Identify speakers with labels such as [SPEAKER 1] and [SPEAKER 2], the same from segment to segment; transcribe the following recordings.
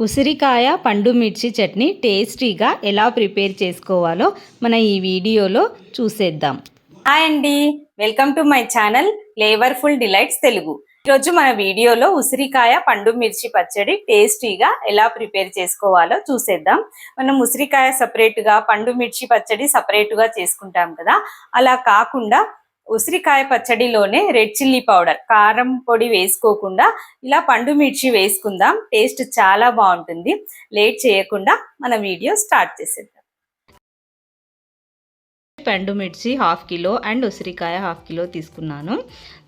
[SPEAKER 1] ఉసిరికాయ పండు మిర్చి చట్నీ టేస్టీగా ఎలా ప్రిపేర్ చేసుకోవాలో మన ఈ వీడియోలో చూసేద్దాం.
[SPEAKER 2] హాయ్ అండి. Welcome to my channel flavourful delights Telugu. ఈరోజు మన వీడియోలో ఉసిరికాయ పండు మిర్చి పచ్చడి టేస్టీగా ఎలా ప్రిపేర్ చేసుకోవాలో చూసేద్దాం. మనం ఉసిరికాయ సపరేట్గా పండు మిర్చి పచ్చడి సపరేట్గా చేసుకుంటాం కదా. అలా కాకుండా ఉసిరికాయ పచ్చడిలోనే రెడ్ చిల్లీ పౌడర్ కారం పొడి వేసుకోకుండా ఇలా పండు మిర్చి వేసుకుందాం. టేస్ట్ చాలా బాగుంటుంది. లేట్ చేయకుండా మన వీడియో స్టార్ట్ చేసేద్దాం.
[SPEAKER 1] పండు మిర్చి హాఫ్ కిలో అండ్ ఉసిరికాయ హాఫ్ కిలో తీసుకున్నాను.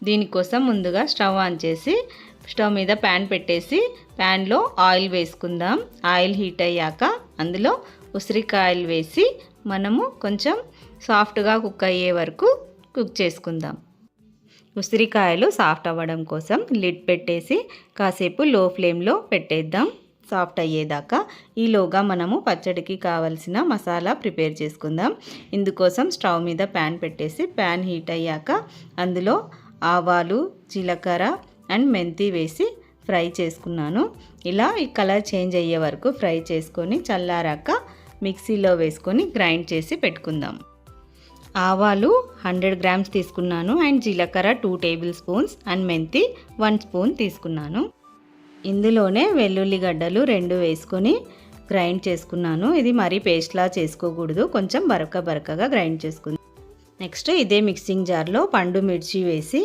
[SPEAKER 1] దీనికోసం ముందుగా స్టవ్ ఆన్ చేసి స్టవ్ మీద ప్యాన్ పెట్టేసి ప్యాన్లో ఆయిల్ వేసుకుందాం. ఆయిల్ హీట్ అయ్యాక అందులో ఉసిరికాయలు వేసి మనము కొంచెం సాఫ్ట్గా కుక్ అయ్యే వరకు కుక్ చేసుకుందాం. ఉసిరికాయలు సాఫ్ట్ అవ్వడం కోసం లిడ్ పెట్టేసి కాసేపు లో ఫ్లేమ్లో పెట్టేద్దాం. సాఫ్ట్ అయ్యేదాకా ఈలోగా మనము పచ్చడికి కావలసిన మసాలా ప్రిపేర్ చేసుకుందాం. ఇందుకోసం స్టవ్ మీద ప్యాన్ పెట్టేసి ప్యాన్ హీట్ అయ్యాక అందులో ఆవాలు జీలకర్ర అండ్ మెంతి వేసి ఫ్రై చేసుకున్నాను. ఇలా ఈ కలర్ చేంజ్ అయ్యే వరకు ఫ్రై చేసుకొని చల్లారాక మిక్సీలో వేసుకొని గ్రైండ్ చేసి పెట్టుకుందాం. ఆవాలు హండ్రెడ్ గ్రామ్స్ తీసుకున్నాను అండ్ జీలకర్ర టూ టేబుల్ స్పూన్స్ అండ్ మెంతి వన్ స్పూన్ తీసుకున్నాను. ఇందులోనే వెల్లుల్లిగడ్డలు రెండు వేసుకొని గ్రైండ్ చేసుకున్నాను. ఇది మరీ పేస్ట్లా చేసుకోకూడదు. కొంచెం బరక బరకగా గ్రైండ్ చేసుకుంది. నెక్స్ట్ ఇదే మిక్సింగ్ జార్లో పండు మిర్చి వేసి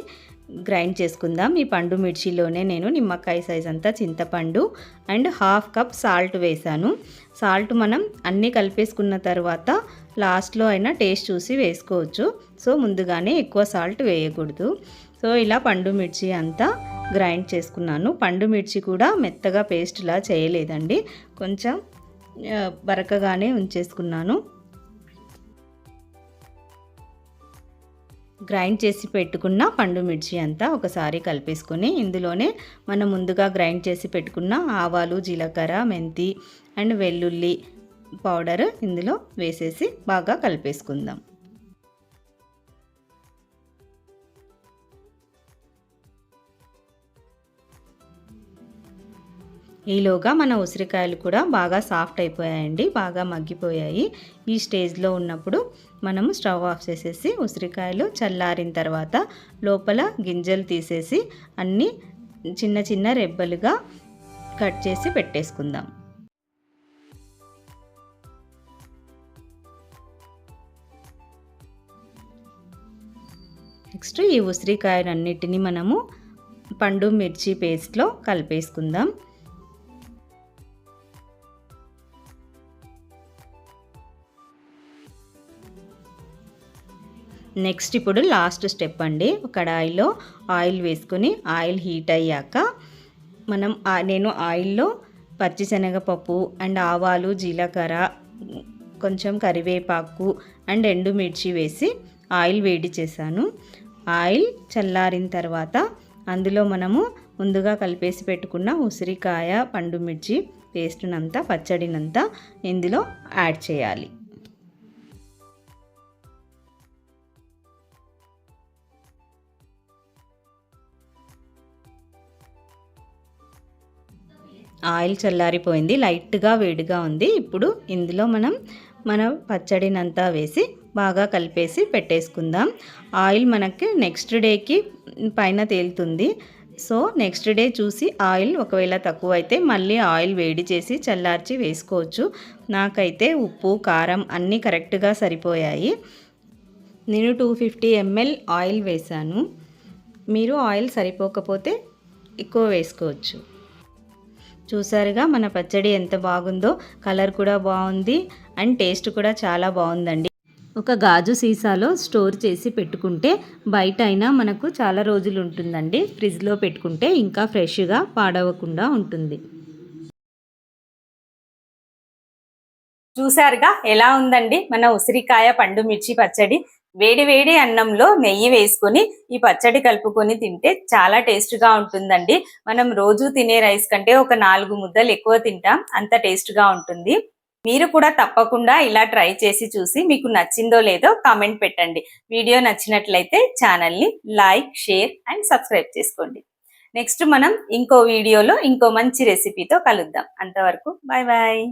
[SPEAKER 1] గ్రైండ్ చేసుకుందాం. ఈ పండు మిర్చిలోనే నేను నిమ్మకాయ సైజ్ అంతా చింతపండు అండ్ హాఫ్ కప్ సాల్ట్ వేసాను. సాల్ట్ మనం అన్నీ కలిపేసుకున్న తర్వాత లాస్ట్లో అయినా టేస్ట్ చూసి వేసుకోవచ్చు. సో ముందుగానే ఎక్కువ సాల్ట్ వేయకూడదు. సో ఇలా పండు మిర్చి అంతా గ్రైండ్ చేసుకున్నాను. పండు మిర్చి కూడా మెత్తగా పేస్ట్లా చేయలేదండి. కొంచెం బరకగానే ఉంచేసుకున్నాను. గ్రైండ్ చేసి పెట్టుకున్న పండు మిర్చి అంతా ఒకసారి కలిపేసుకొని ఇందులోనే మనం ముందుగా గ్రైండ్ చేసి పెట్టుకున్న ఆవాలు జీలకర్ర మెంతి అండ్ వెల్లుల్లి పౌడర్ ఇందులో వేసేసి బాగా కలిపేసుకుందాం. ఈలోగా మన ఉసిరికాయలు కూడా బాగా సాఫ్ట్ అయిపోయాయండి బాగా మగ్గిపోయాయి. ఈ స్టేజ్లో ఉన్నప్పుడు మనము స్టవ్ ఆఫ్ చేసేసి ఉసిరికాయలు చల్లారిన తర్వాత లోపల గింజలు తీసేసి అన్నీ చిన్న చిన్న రెబ్బలుగా కట్ చేసి పెట్టేసుకుందాం. నెక్స్ట్ ఈ ఉసిరికాయలన్నిటినీ మనము పండు మిర్చి పేస్ట్లో కలిపేసుకుందాం. నెక్స్ట్ ఇప్పుడు లాస్ట్ స్టెప్ అండి. కడాయిలో ఆయిల్ వేసుకొని ఆయిల్ హీట్ అయ్యాక మనం నేను ఆయిల్లో పచ్చిశనగపప్పు అండ్ ఆవాలు జీలకర్ర కొంచెం కరివేపాకు అండ్ ఎండుమిర్చి వేసి ఆయిల్ వేడి చేశాను. ఆయిల్ చల్లారిన తర్వాత అందులో మనము ముందుగా కలిపేసి పెట్టుకున్న ఉసిరికాయ పండు మిర్చి పేస్ట్నంతా పచ్చడినంతా ఇందులో యాడ్ చేయాలి. ఆయిల్ చల్లారిపోయింది లైట్గా వేడిగా ఉంది. ఇప్పుడు ఇందులో మనం మన పచ్చడినంతా వేసి బాగా కలిపేసి పెట్టేసుకుందాం. ఆయిల్ మనకి నెక్స్ట్ డేకి పైన తేలుతుంది. సో నెక్స్ట్ డే చూసి ఆయిల్ ఒకవేళ తక్కువ అయితే మళ్ళీ ఆయిల్ వేడి చేసి చల్లార్చి వేసుకోవచ్చు. నాకైతే ఉప్పు కారం అన్నీ కరెక్ట్గా సరిపోయాయి. నేను టూ ఫిఫ్టీ ఎంఎల్ ఆయిల్ వేశాను. మీరు ఆయిల్ సరిపోకపోతే ఎక్కువ వేసుకోవచ్చు. చూసారుగా మన పచ్చడి ఎంత బాగుందో కలర్ కూడా బాగుంది అండ్ టేస్ట్ కూడా చాలా బాగుందండి. ఒక గాజు సీసాలో స్టోర్ చేసి పెట్టుకుంటే బయట అయినా మనకు చాలా రోజులు ఉంటుందండి. ఫ్రిడ్జ్లో పెట్టుకుంటే ఇంకా ఫ్రెష్గా పాడవకుండా ఉంటుంది.
[SPEAKER 2] చూసారుగా ఎలా ఉందండి? మన ఉసిరికాయ పండు మిర్చి పచ్చడి. వేడి వేడి అన్నంలో నెయ్యి వేసుకొని ఈ పచ్చడి కలుపుకొని తింటే చాలా టేస్ట్గా ఉంటుందండి. మనం రోజు తినే రైస్ కంటే ఒక నాలుగు ముద్దలు ఎక్కువ తింటాం అంత టేస్ట్గా ఉంటుంది. మీరు కూడా తప్పకుండా ఇలా ట్రై చేసి చూసి మీకు నచ్చిందో లేదో కామెంట్ పెట్టండి. వీడియో నచ్చినట్లయితే ఛానల్ని లైక్ షేర్ అండ్ సబ్స్క్రైబ్ చేసుకోండి. నెక్స్ట్ మనం ఇంకో వీడియోలో ఇంకో మంచి రెసిపీతో కలుద్దాం. అంతవరకు బాయ్ బాయ్